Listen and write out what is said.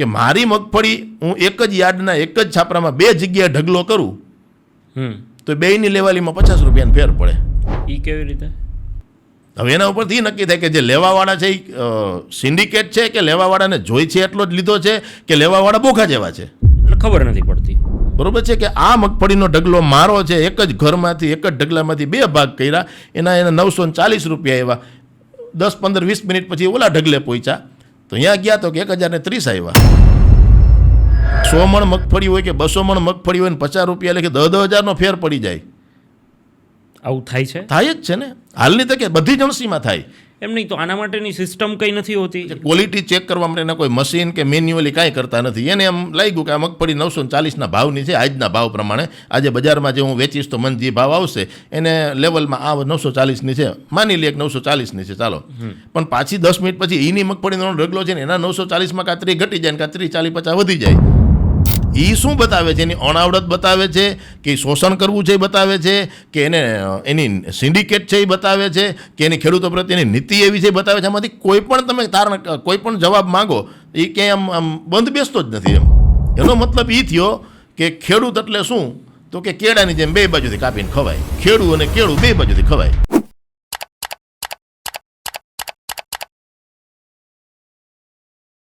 કે મારી મગફળી હું એક જ યાર્ડના એક જ છાપરામાં બે જગ્યાએ ઢગલો કરું તો બેયની લેવાલીમાં પચાસ રૂપિયાનો ફેર પડે. એ કેવી રીતે? હવે એના ઉપરથી નક્કી થાય કે જે લેવાવાળા છે એ સિન્ડિકેટ છે કે લેવાવાળાને જોઈ છે એટલો જ લીધો છે કે લેવાવાળા બોખા જેવા છે? એટલે ખબર નથી પડતી. બરોબર છે કે આ મગફળીનો ઢગલો મારો છે એક જ ઘરમાંથી એક જ ઢગલામાંથી બે ભાગ કર્યા એના એના નવસો ચાલીસ રૂપિયા એવા દસ પંદર વીસ મિનિટ પછી ઓલા ઢગલે પહોંચ્યા. તો અહીંયા ગયા તો કે એક હજાર ને ત્રીસ આવ્યા. સો મણ મગફળી હોય કે બસો મણ મગફળી હોય ને પચાસ રૂપિયા એટલે કે દસ દસ હજારનો ફેર પડી જાય. આવું થાય છે? થાય જ છે ને. હાલની તકે બધી જ અણસીમાં થાય. એમ નહીં તો આના માટેની સિસ્ટમ કંઈ નથી હોતી. ક્વોલિટી ચેક કરવા માટે એના કોઈ મશીન કે મેન્યુઅલી કાંઈ કરતા નથી. એને એમ લાગ્યું કે આ મગફળી નવસો ચાલીસના ભાવની છે આજના ભાવ પ્રમાણે. આજે બજારમાં જે હું વેચીશ તો મને જે ભાવ આવશે એને લેવલમાં આ નવસો ચાલીસની છે. માની લે કે નવસો ચાલીસની છે ચાલો. પણ પાછી દસ મિનિટ પછી એની મગફળીનો રગલો છે ને એના નવસો ચાલીસમાં કાતરી ઘટી જાય ને કાતરી ચાલીસ પચાસ વધી જાય. એ શું બતાવે છે? એની અણાવડત બતાવે છે કે શોષણ કરવું છે એ બતાવે છે કે એને, એની સિન્ડિકેટ છે એ બતાવે છે કે એની ખેડૂતો પ્રત્યેની નીતિ એવી છે એ બતાવે છે? આમાંથી કોઈ પણ તમે તારણ, કોઈ પણ જવાબ માંગો એ ક્યાંય આમ આમ બંધ બેસતો જ નથી એમ. એનો મતલબ એ થયો કે ખેડૂત એટલે શું? તો કે કેળાની જેમ બે બાજુથી કાપીને ખવાય. ખેડૂ અને કેળું બે બાજુથી ખવાય.